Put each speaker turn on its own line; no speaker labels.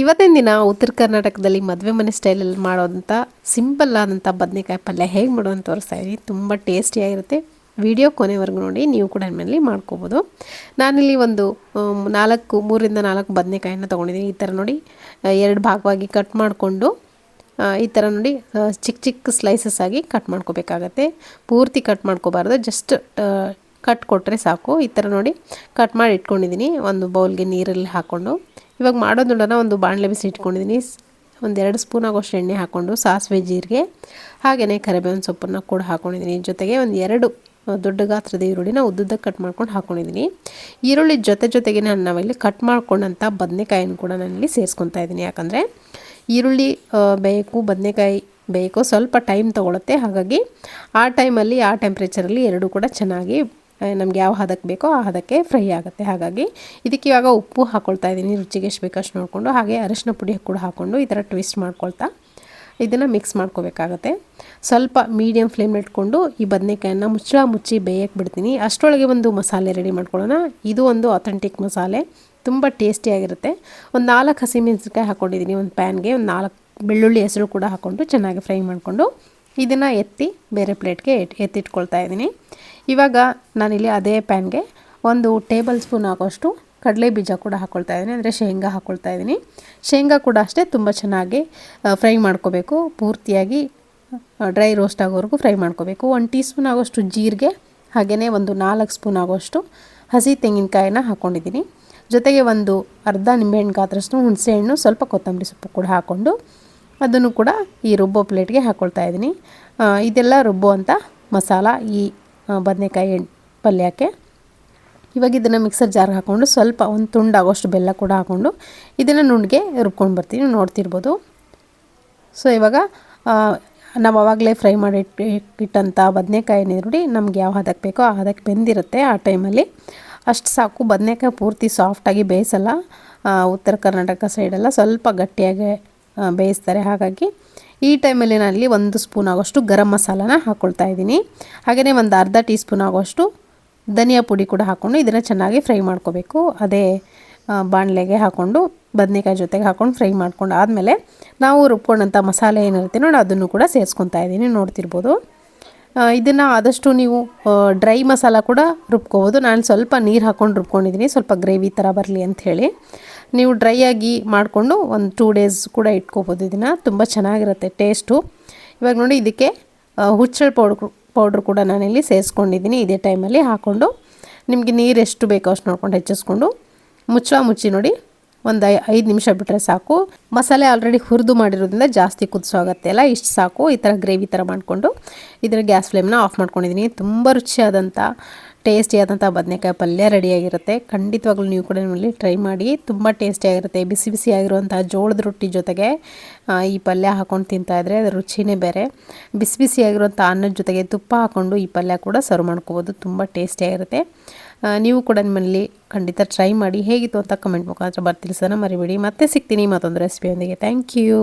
ಇವತ್ತಿನ ದಿನ ಉತ್ತರ ಕರ್ನಾಟಕದಲ್ಲಿ ಮದುವೆ ಮನೆ ಸ್ಟೈಲಲ್ಲಿ ಮಾಡೋದಂಥ ಸಿಂಪಲ್ ಆದಂಥ ಬದನೆಕಾಯಿ ಪಲ್ಯ ಹೇಗೆ ಮಾಡೋದು ತೋರಿಸ್ತಾ ಇದ್ದೀನಿ. ತುಂಬ ಟೇಸ್ಟಿಯಾಗಿರುತ್ತೆ ವಿಡಿಯೋ ಕೊನೆವರೆಗೂ ನೋಡಿ, ನೀವು ಕೂಡ ಮನೇಲಿ ಮಾಡ್ಕೋಬೋದು. ನಾನಿಲ್ಲಿ ಒಂದು ನಾಲ್ಕು, ಮೂರಿಂದ ನಾಲ್ಕು ಬದನೆಕಾಯನ್ನು ತೊಗೊಂಡಿದ್ದೀನಿ. ಈ ಥರ ನೋಡಿ ಎರಡು ಭಾಗವಾಗಿ ಕಟ್ ಮಾಡಿಕೊಂಡು ಈ ಥರ ನೋಡಿ ಚಿಕ್ಕ ಚಿಕ್ಕ ಸ್ಲೈಸಸ್ ಆಗಿ ಕಟ್ ಮಾಡ್ಕೋಬೇಕಾಗತ್ತೆ. ಪೂರ್ತಿ ಕಟ್ ಮಾಡ್ಕೋಬಾರ್ದು. ಜಸ್ಟ್ ಕಟ್ ಕೊಟ್ಟರೆ ಸಾಕು. ಈ ಥರ ನೋಡಿ, ಕಟ್ ಮಾಡಿ ಇಟ್ಕೊಂಡಿದ್ದೀನಿ. ಒಂದು ಬೌಲ್ಗೆ ನೀರಲ್ಲಿ ಹಾಕ್ಕೊಂಡು ಇವಾಗ ಮಾಡೋದನ್ನ ಒಂದು ಬಾಣಲೆ ಬಿಸಿ ಇಟ್ಕೊಂಡಿದ್ದೀನಿ ಒಂದೆರಡು ಸ್ಪೂನ್ ಆಗೋಷ್ಟು ಎಣ್ಣೆ ಹಾಕ್ಕೊಂಡು ಸಾಸಿವೆ ಜೀರಿಗೆ ಹಾಗೆಯೇ ಕರಿಬೇವಿನ ಸೊಪ್ಪನ್ನು ಕೂಡ ಹಾಕ್ಕೊಂಡಿದ್ದೀನಿ ಜೊತೆಗೆ ಒಂದು ಎರಡು ದೊಡ್ಡ ಗಾತ್ರದ ಈರುಳ್ಳಿನ ಉದ್ದುದ್ದಕ್ಕೆ ಕಟ್ ಮಾಡ್ಕೊಂಡು ಹಾಕ್ಕೊಂಡಿದ್ದೀನಿ ಈರುಳ್ಳಿ ಜೊತೆ ಜೊತೆಗೆ ನಾನು ನಾವಿಲ್ಲಿ ಕಟ್ ಮಾಡ್ಕೊಂಡಂಥ ಬದನೆಕಾಯಿನ ಕೂಡ ನಾನಿಲ್ಲಿ ಸೇರಿಸ್ಕೊತಾ ಇದ್ದೀನಿ ಯಾಕಂದರೆ ಈರುಳ್ಳಿ ಬೇಕು, ಬದನೆಕಾಯಿ ಬೇಕು, ಸ್ವಲ್ಪ ಟೈಮ್ ತೊಗೊಳುತ್ತೆ. ಹಾಗಾಗಿ ಆ ಟೈಮಲ್ಲಿ ಆ ಟೆಂಪ್ರೇಚರಲ್ಲಿ ಎರಡೂ ಕೂಡ ಚೆನ್ನಾಗಿ ನಮ್ಗೆ ಯಾವ ಹದಕ್ಕೆ ಬೇಕೋ ಆ ಹದಕ್ಕೆ ಫ್ರೈ ಆಗುತ್ತೆ. ಹಾಗಾಗಿ ಇದಕ್ಕೆ ಇವಾಗ ಉಪ್ಪು ಹಾಕ್ಕೊಳ್ತಾ ಇದ್ದೀನಿ. ರುಚಿಗೆ ಎಷ್ಟು ಬೇಕಷ್ಟು ನೋಡಿಕೊಂಡು, ಹಾಗೆ ಅರಿಶಿನ ಪುಡಿ ಕೂಡ ಹಾಕ್ಕೊಂಡು ಈ ಥರ ಟ್ವಿಸ್ಟ್ ಮಾಡ್ಕೊಳ್ತಾ ಇದನ್ನು ಮಿಕ್ಸ್ ಮಾಡ್ಕೋಬೇಕಾಗತ್ತೆ. ಸ್ವಲ್ಪ ಮೀಡಿಯಮ್ ಫ್ಲೇಮ್ ಇಟ್ಕೊಂಡು ಈ ಬದನೆಕಾಯನ್ನು ಮುಚ್ಚಳ ಮುಚ್ಚಿ ಬೇಯಕ್ಕೆ ಬಿಡ್ತೀನಿ. ಅಷ್ಟರೊಳಗೆ ಒಂದು ಮಸಾಲೆ ರೆಡಿ ಮಾಡ್ಕೊಳ್ಳೋಣ. ಇದು ಒಂದು ಅಥೆಂಟಿಕ್ ಮಸಾಲೆ. ತುಂಬ ಟೇಸ್ಟಿಯಾಗಿರುತ್ತೆ ಒಂದು ನಾಲ್ಕು ಹಸಿಮೆಣಸಿನ್ಕಾಯಿ ಹಾಕ್ಕೊಂಡಿದ್ದೀನಿ ಒಂದು ಪ್ಯಾನ್ಗೆ ಒಂದು ನಾಲ್ಕು ಬೆಳ್ಳುಳ್ಳಿ ಹೆಸರು ಕೂಡ ಹಾಕ್ಕೊಂಡು ಚೆನ್ನಾಗಿ ಫ್ರೈ ಮಾಡಿಕೊಂಡು ಇದನ್ನು ಎತ್ತಿ ಬೇರೆ ಪ್ಲೇಟ್ಗೆ ಎತ್ತಿಟ್ಕೊಳ್ತಾ ಇದ್ದೀನಿ. ಇವಾಗ ನಾನಿಲ್ಲಿ ಅದೇ ಪ್ಯಾನ್ಗೆ ಒಂದು ಟೇಬಲ್ ಸ್ಪೂನ್ ಆಗೋಷ್ಟು ಕಡಲೆ ಬೀಜ ಕೂಡ ಹಾಕ್ಕೊಳ್ತಾ ಇದ್ದೀನಿ, ಅಂದರೆ ಶೇಂಗಾ ಹಾಕ್ಕೊಳ್ತಾ ಇದ್ದೀನಿ. ಶೇಂಗಾ ಕೂಡ ಅಷ್ಟೇ ತುಂಬ ಚೆನ್ನಾಗಿ ಫ್ರೈ ಮಾಡ್ಕೋಬೇಕು. ಪೂರ್ತಿಯಾಗಿ ಡ್ರೈ ರೋಸ್ಟ್ ಆಗೋವರೆಗೂ ಫ್ರೈ ಮಾಡ್ಕೋಬೇಕು. ಒಂದು ಟೀ ಸ್ಪೂನ್ ಆಗೋಷ್ಟು ಜೀರಿಗೆ ಹಾಗೆಯೇ ಒಂದು ನಾಲ್ಕು ಸ್ಪೂನ್ ಆಗೋಷ್ಟು ಹಸಿ ತೆಂಗಿನಕಾಯಿನ ಹಾಕ್ಕೊಂಡಿದ್ದೀನಿ ಜೊತೆಗೆ ಒಂದು ಅರ್ಧ ನಿಂಬೆಹಣ್ಣು ಗಾತ್ರಷ್ಟು ಹುಣಸೆಹಣ್ಣು, ಸ್ವಲ್ಪ ಕೊತ್ತಂಬರಿ ಸೊಪ್ಪು ಕೂಡ ಹಾಕ್ಕೊಂಡು ಅದನ್ನು ಕೂಡ ಈ ರುಬ್ಬೋ ಪ್ಲೇಟ್ಗೆ ಹಾಕ್ಕೊಳ್ತಾ ಇದ್ದೀನಿ. ಇದೆಲ್ಲ ರುಬ್ಬೋ ಅಂತ ಮಸಾಲ ಈ ಬದನೆಕಾಯಿ ಪಲ್ಯಕ್ಕೆ. ಇವಾಗ ಇದನ್ನು ಮಿಕ್ಸರ್ ಜಾರ್ಗೆ ಹಾಕ್ಕೊಂಡು ಸ್ವಲ್ಪ ಒಂದು ತುಂಡಾಗೋಷ್ಟು ಬೆಲ್ಲ ಕೂಡ ಹಾಕ್ಕೊಂಡು ಇದನ್ನು ನುಣ್ಣಗೆ ರುಬ್ಕೊಂಡು ಬರ್ತೀನಿ. ನೋಡ್ತಿರ್ಬೋದು. ಸೊ, ಇವಾಗ ನಾವು ಆವಾಗಲೇ ಫ್ರೈ ಮಾಡಿ ಇಟ್ಟಂಥ ಬದನೆಕಾಯಿ ನೀರುಡಿ ನಮ್ಗೆ ಯಾವ ಹದಕ್ಕೆ ಬೇಕೋ ಆ ಹದಕ್ಕೆ ಬೆಂದಿರುತ್ತೆ ಆ ಟೈಮಲ್ಲಿ. ಅಷ್ಟು ಸಾಕು. ಬದನೆಕಾಯಿ ಪೂರ್ತಿ ಸಾಫ್ಟಾಗಿ ಬೇಯಿಸಲ್ಲ. ಉತ್ತರ ಕರ್ನಾಟಕ ಸೈಡೆಲ್ಲ ಸ್ವಲ್ಪ ಗಟ್ಟಿಯಾಗಿ ಬೇಯಿಸ್ತಾರೆ. ಹಾಗಾಗಿ ಈ ಟೈಮಲ್ಲಿ ನಾನಲ್ಲಿ ಒಂದು ಸ್ಪೂನ್ ಆಗೋಷ್ಟು ಗರಂ ಮಸಾಲಾನ ಹಾಕ್ಕೊಳ್ತಾ ಇದ್ದೀನಿ. ಹಾಗೆಯೇ ಒಂದು ಅರ್ಧ ಟೀ ಸ್ಪೂನ್ ಆಗೋಷ್ಟು ಧನಿಯಾ ಪುಡಿ ಕೂಡ ಹಾಕ್ಕೊಂಡು ಇದನ್ನು ಚೆನ್ನಾಗಿ ಫ್ರೈ ಮಾಡ್ಕೋಬೇಕು. ಅದೇ ಬಾಣಲೆಗೆ ಹಾಕ್ಕೊಂಡು, ಬದನೆಕಾಯಿ ಜೊತೆಗೆ ಹಾಕ್ಕೊಂಡು ಫ್ರೈ ಮಾಡ್ಕೊಂಡು ಆದಮೇಲೆ ನಾವು ರುಬ್ಕೊಂಡಂಥ ಮಸಾಲೆ ಏನಿರುತ್ತೆ ನೋಡಿ, ಅದನ್ನು ಕೂಡ ಸೇರಿಸ್ಕೊತಾ ಇದ್ದೀನಿ. ನೋಡ್ತಿರ್ಬೋದು. ಇದನ್ನು ಆದಷ್ಟು ನೀವು ಡ್ರೈ ಮಸಾಲ ಕೂಡ ರುಬ್ಕೋಬೋದು. ನಾನು ಸ್ವಲ್ಪ ನೀರು ಹಾಕ್ಕೊಂಡು ರುಬ್ಕೊಂಡಿದ್ದೀನಿ ಸ್ವಲ್ಪ ಗ್ರೇವಿ ಥರ ಬರಲಿ ಅಂತ ಹೇಳಿ. ನೀವು ಡ್ರೈ ಆಗಿ ಮಾಡಿಕೊಂಡು ಒಂದು ಟೂ ಡೇಸ್ ಕೂಡ ಇಟ್ಕೋಬೋದು ಇದನ್ನು. ತುಂಬ ಚೆನ್ನಾಗಿರುತ್ತೆ ಟೇಸ್ಟು ಇವಾಗ ನೋಡಿ ಇದಕ್ಕೆ ಹುಚ್ಚಳ ಪೌಡ್ರ್ ಪೌಡ್ರ್ ಕೂಡ ನಾನಿಲ್ಲಿ ಸೇರಿಸ್ಕೊಂಡಿದ್ದೀನಿ ಇದೇ ಟೈಮಲ್ಲಿ ಹಾಕ್ಕೊಂಡು ನಿಮಗೆ ನೀರು ಎಷ್ಟು ಬೇಕೋ ಅಷ್ಟು ನೋಡ್ಕೊಂಡು ಹೆಚ್ಚಿಸ್ಕೊಂಡು ಮುಚ್ಚುವ ಮುಚ್ಚಿ ನೋಡಿ. ಒಂದು ಐದು ನಿಮಿಷ ಬಿಟ್ಟರೆ ಸಾಕು. ಮಸಾಲೆ ಆಲ್ರೆಡಿ ಹುರಿದು ಮಾಡಿರೋದ್ರಿಂದ ಜಾಸ್ತಿ ಕುದಿಸೋ ಆಗುತ್ತೆ ಅಲ್ಲ ಇಷ್ಟು ಸಾಕು. ಈ ಥರ ಗ್ರೇವಿ ಥರ ಮಾಡಿಕೊಂಡು ಇದರ ಗ್ಯಾಸ್ ಫ್ಲೇಮ್ನ ಆಫ್ ಮಾಡ್ಕೊಂಡಿದ್ದೀನಿ ತುಂಬ ರುಚಿಯಾದಂಥ ಟೇಸ್ಟಿಯಾದಂಥ ಬದನೆಕಾಯಿ ಪಲ್ಯ ರೆಡಿಯಾಗಿರುತ್ತೆ ಖಂಡಿತವಾಗ್ಲೂ ನೀವು ಕೂಡ ನಿಮ್ಮಲ್ಲಿ ಟ್ರೈ ಮಾಡಿ. ತುಂಬ ಟೇಸ್ಟಿಯಾಗಿರುತ್ತೆ ಬಿಸಿ ಬಿಸಿ ಆಗಿರುವಂಥ ಜೋಳದ ರೊಟ್ಟಿ ಜೊತೆಗೆ ಈ ಪಲ್ಯ ಹಾಕ್ಕೊಂಡು ತಿಂತಾಯಿದ್ರೆ ಅದು ರುಚಿನೇ ಬೇರೆ. ಬಿಸಿ ಬಿಸಿ ಆಗಿರುವಂಥ ಅನ್ನದ ಜೊತೆಗೆ ತುಪ್ಪ ಹಾಕ್ಕೊಂಡು ಈ ಪಲ್ಯ ಕೂಡ ಸರ್ವ್ ಮಾಡ್ಕೋಬೋದು. ತುಂಬ ಟೇಸ್ಟಿಯಾಗಿರುತ್ತೆ ನೀವು ಕೂಡ ನಿಮ್ಮಲ್ಲಿ ಖಂಡಿತ ಟ್ರೈ ಮಾಡಿ ಹೇಗಿತ್ತು ಅಂತ ಕಮೆಂಟ್ ಮುಖಾಂತರ ಬರ್ತಿರ್ಸೋಣ ಮರಿಬೇಡಿ. ಮತ್ತೆ ಸಿಗ್ತೀನಿ ಮತ್ತೊಂದು ರೆಸಿಪಿಯೊಂದಿಗೆ ಥ್ಯಾಂಕ್ ಯು